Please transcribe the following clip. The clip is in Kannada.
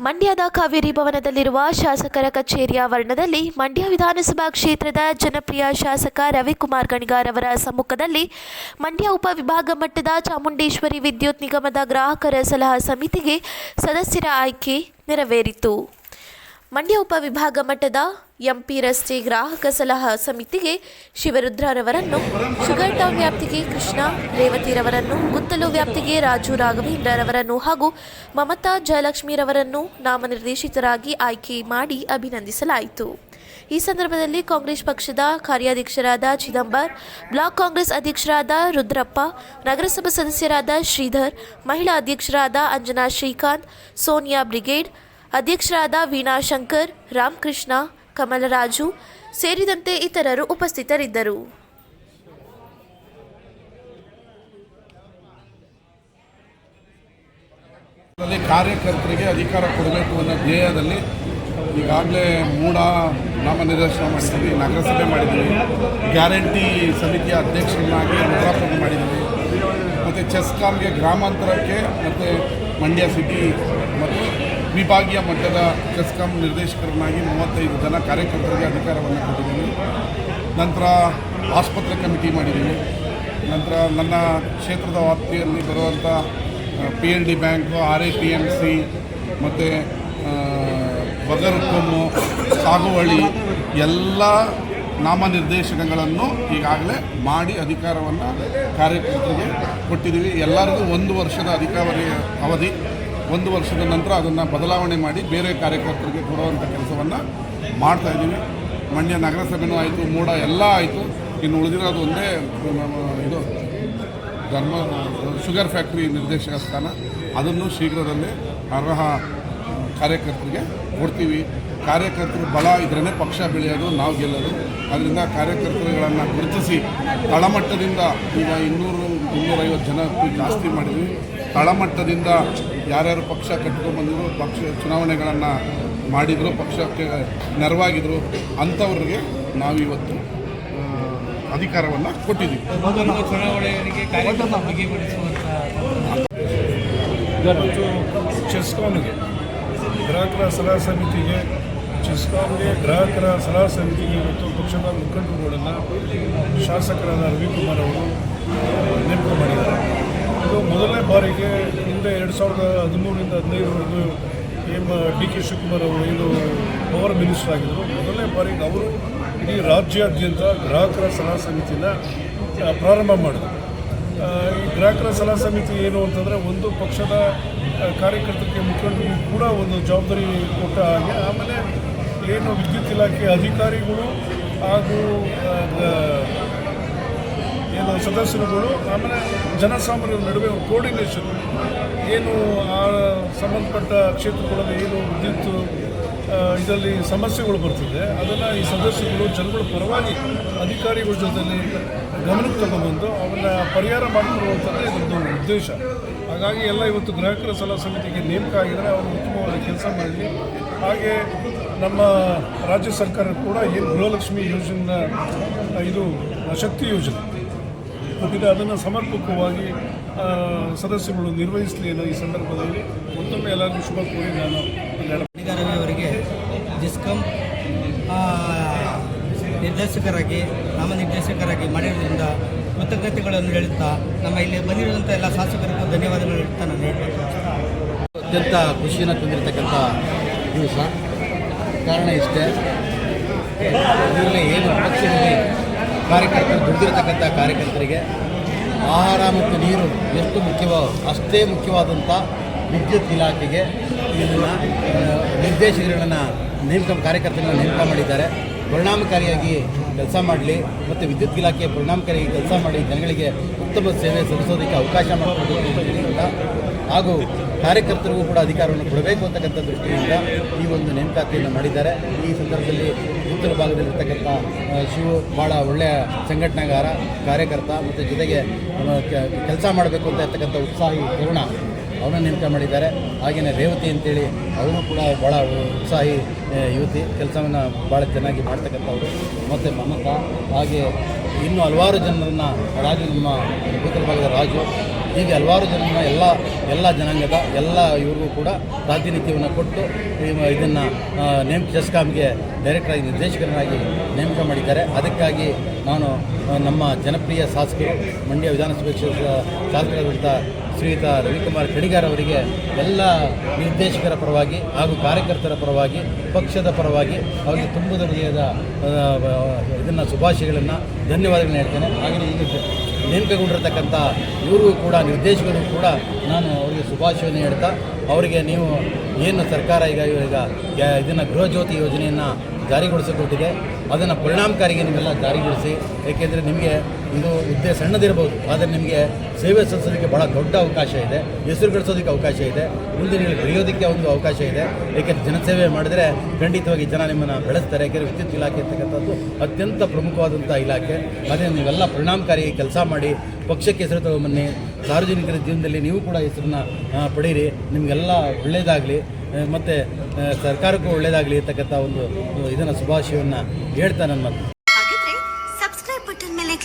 ಮಂಡ್ಯದ ಕಾವೇರಿ ಭವನದಲ್ಲಿರುವ ಶಾಸಕರ ಕಚೇರಿಯ ವರ್ಣದಲ್ಲಿ ಮಂಡ್ಯ ವಿಧಾನಸಭಾ ಕ್ಷೇತ್ರದ ಜನಪ್ರಿಯ ಶಾಸಕ ರವಿಕುಮಾರ್ ಗಣಿಗಾರ್ ಅವರ ಸಮ್ಮುಖದಲ್ಲಿ ಮಂಡ್ಯ ಉಪವಿಭಾಗ ಮಟ್ಟದ ಚಾಮುಂಡೇಶ್ವರಿ ವಿದ್ಯುತ್ ನಿಗಮದ ಗ್ರಾಹಕರ ಸಲಹಾ ಸಮಿತಿಗೆ ಸದಸ್ಯರ ಆಯ್ಕೆ ನೆರವೇರಿತು. ಮಂಡ್ಯ ಉಪವಿಭಾಗ ಮಟ್ಟದ ಎಂಪಿ ರಸ್ತೆ ಗ್ರಾಹಕ ಸಲಹಾ ಸಮಿತಿಗೆ ಶಿವರುದ್ರರವರನ್ನು, ಶುಗರ್ ಟೌನ್ ವ್ಯಾಪ್ತಿಗೆ ಕೃಷ್ಣ ರೇವತಿರವರನ್ನು ಗುತ್ತಲು ವ್ಯಾಪ್ತಿಗೆ ರಾಜು ರಾಘವೇಂದ್ರರವರನ್ನು ಹಾಗೂ ಮಮತಾ ಜಯಲಕ್ಷ್ಮಿರವರನ್ನು ನಾಮನಿರ್ದೇಶಿತರಾಗಿ ಆಯ್ಕೆ ಮಾಡಿ ಅಭಿನಂದಿಸಲಾಯಿತು. ಈ ಸಂದರ್ಭದಲ್ಲಿ ಕಾಂಗ್ರೆಸ್ ಪಕ್ಷದ ಕಾರ್ಯಾಧ್ಯಕ್ಷರಾದ ಚಿದಂಬರ್, ಬ್ಲಾಕ್ ಕಾಂಗ್ರೆಸ್ ಅಧ್ಯಕ್ಷರಾದ ರುದ್ರಪ್ಪ, ನಗರಸಭಾ ಸದಸ್ಯರಾದ ಶ್ರೀಧರ್, ಮಹಿಳಾ ಅಧ್ಯಕ್ಷರಾದ ಅಂಜನಾ ಶ್ರೀಕಾಂತ್, ಸೋನಿಯಾ ಬ್ರಿಗೇಡ್ ಅಧ್ಯಕ್ಷರಾದ ವೀಣಾ ಶಂಕರ್, ರಾಮಕೃಷ್ಣ, ಕಮಲರಾಜು ಸೇರಿದಂತೆ ಇತರರು ಉಪಸ್ಥಿತರಿದ್ದರು. ಕಾರ್ಯಕರ್ತರಿಗೆ ಅಧಿಕಾರ ಕೊಡಬೇಕು ಅನ್ನೋ ಧ್ಯೇಯದಲ್ಲಿ ಈಗಾಗಲೇ ಮೂಡ ನಾಮನಿರ್ದೇಶನ ಮಾಡಿದ್ದೀವಿ, ನಗರಸಭೆ ಮಾಡಿದ್ದೀವಿ. ಗ್ಯಾರಂಟಿ ಸಮಿತಿಯ ಅಧ್ಯಕ್ಷರನ್ನಾಗಿ ಮುದ್ರಾಪಣೆ ಮಾಡಿದ್ದೀವಿ. ಮತ್ತು ಚೆಸ್ಕಾಮ್ಗೆ ಗ್ರಾಮಾಂತರಕ್ಕೆ ಮತ್ತು ಮಂಡ್ಯ ಸಿಟಿ ಮತ್ತು ವಿಭಾಗೀಯ ಮಟ್ಟದ ಚೆಸ್ಕಾಂ ನಿರ್ದೇಶಕರನ್ನಾಗಿ ಮೂವತ್ತೈದು ಜನ ಕಾರ್ಯಕರ್ತರಿಗೆ ಅಧಿಕಾರವನ್ನು ಕೊಟ್ಟಿದ್ದೀನಿ. ನಂತರ ಆಸ್ಪತ್ರೆ ಕಮಿಟಿ ಮಾಡಿದ್ದೀನಿ. ನಂತರ ನನ್ನ ಕ್ಷೇತ್ರದ ವ್ಯಾಪ್ತಿಯಲ್ಲಿ ಬರುವಂಥ P L D bank R A P M C ಮತ್ತು ಬಗರ್ಕೊಮ್ಮು, ಸಾಗುವಳಿ, ಎಲ್ಲ ನಾಮನಿರ್ದೇಶನಗಳನ್ನು ಈಗಾಗಲೇ ಮಾಡಿ ಅಧಿಕಾರವನ್ನು ಕಾರ್ಯಕರ್ತರಿಗೆ ಕೊಟ್ಟಿದ್ದೀವಿ. ಎಲ್ಲರಿಗೂ ಒಂದು ವರ್ಷದ ಅಧಿಕಾರಿ ಅವಧಿ, ಒಂದು ವರ್ಷದ ನಂತರ ಅದನ್ನು ಬದಲಾವಣೆ ಮಾಡಿ ಬೇರೆ ಕಾರ್ಯಕರ್ತರಿಗೆ ಕೊಡುವಂಥ ಕೆಲಸವನ್ನು ಮಾಡ್ತಾಯಿದ್ದೀವಿ ಮಂಡ್ಯ ನಗರಸಭೆನೂ ಆಯಿತು, ಮೂಡ ಎಲ್ಲ ಆಯಿತು. ಇನ್ನು ಉಳಿದಿರೋದು ಒಂದೇ ಇದು, ಧರ್ಮ, ಶುಗರ್ ಫ್ಯಾಕ್ಟ್ರಿ ನಿರ್ದೇಶಕ ಸ್ಥಾನ. ಅದನ್ನು ಶೀಘ್ರದಲ್ಲೇ ಅರ್ಹ ಕಾರ್ಯಕರ್ತರಿಗೆ ಕೊಡ್ತೀವಿ. ಕಾರ್ಯಕರ್ತರ ಬಲ ಇದ್ರೇ ಪಕ್ಷ ಬೆಳೆಯೋದು ನಾವು ಗೆಲ್ಲೋದು. ಅದರಿಂದ ಕಾರ್ಯಕರ್ತರುಗಳನ್ನು ಗುರುತಿಸಿ ತಳಮಟ್ಟದಿಂದ ಈಗ ಇನ್ನೂರು ಇನ್ನೂರೈವತ್ತು ಜನ ಜಾಸ್ತಿ ಮಾಡಿದ್ವಿ. ತಳಮಟ್ಟದಿಂದ ಯಾರ್ಯಾರು ಪಕ್ಷ ಕಟ್ಕೊಂಡ್ಬಂದಿದ್ರು ಪಕ್ಷ ಚುನಾವಣೆಗಳನ್ನು ಮಾಡಿದರು ಪಕ್ಷಕ್ಕೆ ನೆರವಾಗಿದ್ದರು ಅಂಥವ್ರಿಗೆ ನಾವಿವತ್ತು ಇವತ್ತು ಅಧಿಕಾರವನ್ನು ಕೊಟ್ಟಿದ್ದೀವಿ. ಬರುವ ಗ್ರಾಹಕರ ಸಲಹಾ ಸಮಿತಿಗೆ ಜಿಸ್ಕಾಂಗೆ ಗ್ರಾಹಕರ ಸಲಹಾ ಸಮಿತಿಗೆ ಇವತ್ತು ಪಕ್ಷದ ಮುಖಂಡರುಗಳನ್ನು ಶಾಸಕರಾದ ರವಿಕುಮಾರ್ ಅವರು ನೇಮಕ ಮಾಡಿದ್ದಾರೆ. ಇದು ಮೊದಲನೇ ಬಾರಿಗೆ ಹಿಂದೆ ಎರಡು ಸಾವಿರದ ಹದಿಮೂರರಿಂದ ಹದಿನೈದರವರೆಗೂ ಎಂ, ಡಿ ಕೆ ಶಿವಕುಮಾರ್ ಅವರು ಏನು ಪವರ್ ಮಿನಿಸ್ಟರ್ ಆಗಿದ್ದರು ಮೊದಲನೇ ಬಾರಿಗೆ ಅವರು ಇಡೀ ರಾಜ್ಯಾದ್ಯಂತ ಗ್ರಾಹಕರ ಸಲಹಾ ಸಮಿತಿನ ಪ್ರಾರಂಭ ಮಾಡಿದರು. ಈ ಗ್ರಾಹಕರ ಸಲಹಾ ಸಮಿತಿ ಏನು ಅಂತಂದರೆ ಒಂದು ಪಕ್ಷದ ಕಾರ್ಯಕರ್ತರಿಗೆ ಮುಖಂಡರಿಗೂ ಕೂಡ ಒಂದು ಜವಾಬ್ದಾರಿ ಕೊಟ್ಟ ಹಾಗೆ. ಆಮೇಲೆ ಏನು ವಿದ್ಯುತ್ ಇಲಾಖೆ ಅಧಿಕಾರಿಗಳು ಹಾಗೂ ಏನು ಸದಸ್ಯರುಗಳು, ಆಮೇಲೆ ಜನಸಾಮಾನ್ಯರ ನಡುವೆ ಕೋರ್ಡಿನೇಷನ್ ಏನು ಆ ಸಂಬಂಧಪಟ್ಟ ಕ್ಷೇತ್ರಗಳಲ್ಲಿ ಏನು ವಿದ್ಯುತ್ ಇದರಲ್ಲಿ ಸಮಸ್ಯೆಗಳು ಬರ್ತಿದೆ. ಅದನ್ನು ಈ ಸದಸ್ಯರುಗಳು ಜನಗಳ ಪರವಾಗಿ ಅಧಿಕಾರಿಗಳ ಜೊತೆಯಲ್ಲಿ ಗಮನಕ್ಕೆ ತಗೊಂಡ್ಬಂದು ಅವನ್ನ ಪರಿಹಾರ ಮಾಡಿಕೊಡುವಂಥದ್ದೇ ಇದೊಂದು ಉದ್ದೇಶ. ಹಾಗಾಗಿ ಎಲ್ಲ ಇವತ್ತು ಗ್ರಾಹಕರ ಸಲಹಾ ಸಮಿತಿಗೆ ನೇಮಕ ಆಗಿದ್ದರೆ ಅವರು ಉತ್ತಮವಾದ ಕೆಲಸ ಮಾಡಲಿ. ಹಾಗೆ ನಮ್ಮ ರಾಜ್ಯ ಸರ್ಕಾರ ಕೂಡ ಈ ಗೃಹಲಕ್ಷ್ಮಿ ಯೋಜನೆ ಇದು ಶಕ್ತಿ ಯೋಜನೆ. ಕೊಟ್ಟಿದೆ ಅದನ್ನು ಸಮರ್ಪಕವಾಗಿ ಸದಸ್ಯಗಳು ನಿರ್ವಹಿಸಲಿ ಅನ್ನೋ ಈ ಸಂದರ್ಭದಲ್ಲಿ ಮತ್ತೊಮ್ಮೆ ಎಲ್ಲರಿಗೂ ಶುಭ ಕೋರಿ ನಾನು ಒಂದೆರಡು ರವಿ ಅವರಿಗೆ ಜಿಸ್ಕಂ ಆ, ನಿರ್ದೇಶಕರಾಗಿ, ನಾಮನಿರ್ದೇಶಕರಾಗಿ ಮಾಡಿರೋದ್ರಿಂದ ಕೃತಜ್ಞತೆಗಳನ್ನು ಹೇಳುತ್ತಾ ನಮ್ಮ ಇಲ್ಲಿ ಬಂದಿರುವಂಥ ಎಲ್ಲ ಶಾಸಕರಿಗೂ ಧನ್ಯವಾದಗಳು ಹೇಳ್ತಾ ನಾನು. ಅತ್ಯಂತ ಖುಷಿಯನ್ನು ತಂದಿರತಕ್ಕಂಥ ದಿವಸ. ಕಾರಣ ಇಷ್ಟೇ. ಇಲ್ಲಿ ಏನು ಪಕ್ಷದಲ್ಲಿ ಕಾರ್ಯಕರ್ತರು ದುಡಿದಿರತಕ್ಕಂಥ ಕಾರ್ಯಕರ್ತರಿಗೆ ಆಹಾರ ಮತ್ತು ನೀರು ಎಷ್ಟು ಮುಖ್ಯವೋ ಅಷ್ಟೇ ಮುಖ್ಯವಾದಂಥ ವಿದ್ಯುತ್ ಇಲಾಖೆಗೆ ಇದನ್ನು ನಿರ್ದೇಶಕರುಗಳನ್ನು ನೇಮಕ ಕಾರ್ಯಕರ್ತರನ್ನು ನೇಮಕ ಮಾಡಿದ್ದಾರೆ. ಪರಿಣಾಮಕಾರಿಯಾಗಿ ಕೆಲಸ ಮಾಡಲಿ ಮತ್ತು ವಿದ್ಯುತ್ ಇಲಾಖೆ ಪರಿಣಾಮಕಾರಿಯಾಗಿ ಕೆಲಸ ಮಾಡಿ ಜನಗಳಿಗೆ ಉತ್ತಮ ಸೇವೆ ಸಲ್ಲಿಸೋದಕ್ಕೆ ಅವಕಾಶ ಮಾಡಿಕೊಡಬೇಕು ಹಾಗೂ ಕಾರ್ಯಕರ್ತರಿಗೂ ಕೂಡ ಅಧಿಕಾರವನ್ನು ಕೊಡಬೇಕು ಅಂತಕ್ಕಂಥ ದೃಷ್ಟಿಯಿಂದ ಈ ಒಂದು ನೇಮಕಾತಿಯನ್ನು ಮಾಡಿದ್ದಾರೆ. ಈ ಸಂದರ್ಭದಲ್ಲಿ ಉತ್ತರ ಭಾಗದಲ್ಲಿರ್ತಕ್ಕಂಥ ಶಿವ ಭಾಳ ಒಳ್ಳೆಯ ಸಂಘಟನೆಗಾರ, ಕಾರ್ಯಕರ್ತ ಮತ್ತು ಜೊತೆಗೆ ಕೆಲಸ ಮಾಡಬೇಕು ಅಂತ ಇರ್ತಕ್ಕಂಥ ಉತ್ಸಾಹಿ ತರುಣ ಅವರನ್ನು ನೇಮಕ ಮಾಡಿದ್ದಾರೆ. ಹಾಗೆಯೇ ರೇವತಿ ಅಂತೇಳಿ ಅವರು ಕೂಡ ಭಾಳ ಉತ್ಸಾಹಿ ಯುವತಿ. ಕೆಲಸವನ್ನು ಭಾಳ ಚೆನ್ನಾಗಿ ಮಾಡ್ತಕ್ಕಂಥವ್ರು. ಮತ್ತು ಮಮತಾ, ಹಾಗೆ ಇನ್ನೂ ಹಲವಾರು ಜನರನ್ನು, ರಾಜು ನಮ್ಮ ಉತ್ತರ ಭಾಗದ ರಾಜು. ಹೀಗೆ ಹಲವಾರು ಜನ ಎಲ್ಲ ಎಲ್ಲ ಜನಾಂಗದ, ಎಲ್ಲ ಇವ್ರಿಗೂ ಕೂಡ ಪ್ರಾತಿನಿಧ್ಯವನ್ನು ಕೊಟ್ಟು ಇದನ್ನು ನೇಮ್ ಜಸ್ಕಾಮ್ಗೆ ಡೈರೆಕ್ಟರಾಗಿ ನಿರ್ದೇಶಕರನ್ನಾಗಿ ನೇಮಕ ಮಾಡಿದ್ದಾರೆ. ಅದಕ್ಕಾಗಿ ನಾನು ನಮ್ಮ ಜನಪ್ರಿಯ ಶಾಸಕರು, ಮಂಡ್ಯ ವಿಧಾನಸಭೆ ಶಾಸಕರಾದಂಥ ಶ್ರೀಯುತ ರವಿಕುಮಾರ್ ಕಡಿಗಾರ್ ಅವರಿಗೆ ಎಲ್ಲ ನಿರ್ದೇಶಕರ ಪರವಾಗಿ ಹಾಗೂ ಕಾರ್ಯಕರ್ತರ ಪರವಾಗಿ, ಪಕ್ಷದ ಪರವಾಗಿ ಅವರಿಗೆ ತುಂಬ ಹೃದಯದ ಇದನ್ನು, ಶುಭಾಶಯಗಳನ್ನು, ಧನ್ಯವಾದಗಳನ್ನ ಹೇಳ್ತೇನೆ. ಹಾಗೆಯೇ ಈಗ ನೇಮಕಗೊಂಡಿರ್ತಕ್ಕಂಥ ಇವರು ಕೂಡ ನಿರ್ದೇಶಕರು ಕೂಡ ನಾನು ಅವರಿಗೆ ಶುಭಾಶಯವನ್ನು ಹೇಳ್ತಾ, ಅವರಿಗೆ ನೀವು ಏನು ಸರ್ಕಾರ ಈಗ ಈಗ ಇದನ್ನು ಗೃಹಜ್ಯೋತಿ ಯೋಜನೆಯನ್ನು ಜಾರಿಗೊಳಿಸಿಕೊಟ್ಟಿದೆ, ಅದನ್ನು ಪರಿಣಾಮಕಾರಿಗೆ ನೀವೆಲ್ಲ ಜಾರಿಗೊಳಿಸಿ, ಏಕೆಂದರೆ ನಿಮಗೆ ಇದು ಹುದ್ದೆ ಸಣ್ಣದಿರ್ಬೋದು, ಆದರೆ ನಿಮಗೆ ಸೇವೆ ಸಲ್ಲಿಸೋದಕ್ಕೆ ಭಾಳ ದೊಡ್ಡ ಅವಕಾಶ ಇದೆ, ಹೆಸರು ಗಳಿಸೋದಕ್ಕೆ ಅವಕಾಶ ಇದೆ ಮುಂದೆ ನೀವು ಬೆಳೆಯೋದಕ್ಕೆ ಒಂದು ಅವಕಾಶ ಇದೆ. ಏಕೆಂದರೆ ಜನಸೇವೆ ಮಾಡಿದರೆ ಖಂಡಿತವಾಗಿ ಜನ ನಿಮ್ಮನ್ನು ಬೆಳೆಸ್ತಾರೆ. ಯಾಕೆಂದರೆ ವಿದ್ಯುತ್ ಇಲಾಖೆ ಇರ್ತಕ್ಕಂಥದ್ದು ಅತ್ಯಂತ ಪ್ರಮುಖವಾದಂಥ ಇಲಾಖೆ. ಅದೇ ನೀವೆಲ್ಲ ಪರಿಣಾಮಕಾರಿ ಕೆಲಸ ಮಾಡಿ, ಪಕ್ಷಕ್ಕೆ ಹೆಸರು ತಗೊಂಬನ್ನಿ ಸಾರ್ವಜನಿಕರ ಜೀವನದಲ್ಲಿ ನೀವು ಕೂಡ ಹೆಸರನ್ನ ಪಡೀರಿ ನಿಮಗೆಲ್ಲ ಒಳ್ಳೆಯದಾಗಲಿ ಮತ್ತು ಸರ್ಕಾರಕ್ಕೂ ಒಳ್ಳೆಯದಾಗಲಿ ಇರ್ತಕ್ಕಂಥ ಒಂದು, ಇದನ್ನು ಶುಭಾಶಯವನ್ನು ಹೇಳ್ತಾ ನನ್ನ